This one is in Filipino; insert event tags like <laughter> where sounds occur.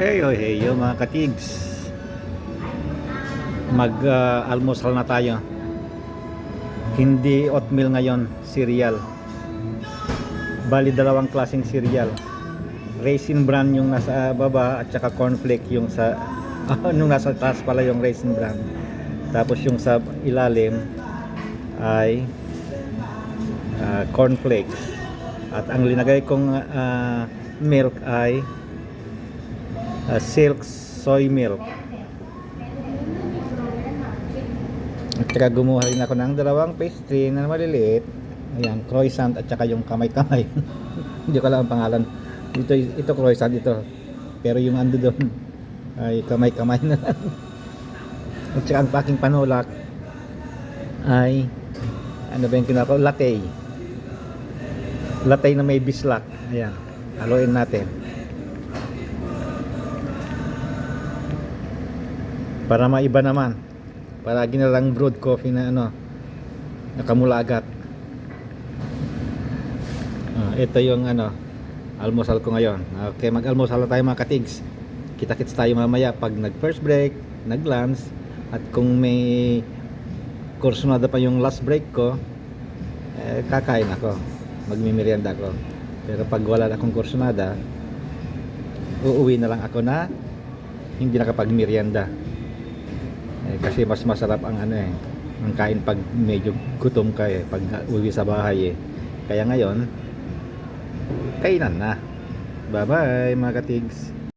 Hey, oh, hey, mga katigs. Mag-almusal na tayo. Hindi oatmeal ngayon, cereal. Bali, dalawang klaseng cereal. Raisin bran yung nasa baba at saka cornflake yung sa <laughs> ah, nung nasa taas pala yung raisin bran. Tapos yung sa ilalim ay ah, cornflakes. At ang linagay kong ah, milk ay uh, silk soy milk. At saka gumawa rin ako ng dalawang pastry na maliliit. Ayan, croissant at saka yung kamay-kamay. <laughs> Hindi ko alam ang pangalan. Ito, ito croissant ito. Pero yung ando doon ay kamay-kamay na lang. <laughs> At saka ang paking panulak ay ano ba yung kinako? Latte. Latte na may bislak. Ayan. Haluin natin. Para maiba naman. Para ginalang brewed coffee na ano nakamulagat Ah, ito yung ano almusal ko ngayon. Okay mag almusal tayo mga katigs. Kita kits tayo mamaya pag nag first break nag lunch. At kung may kursunada pa yung last break ko eh, kakain ako. Magmimerienda ako. Pero pag wala na akong kursunada uuwi na lang ako na hindi nakapagmerienda eh, kasi mas masarap ang ano eh, ang kain pag medyo gutom ka eh, pag uwi sa bahay eh. Kaya ngayon, kainan na. Bye bye mga katigs.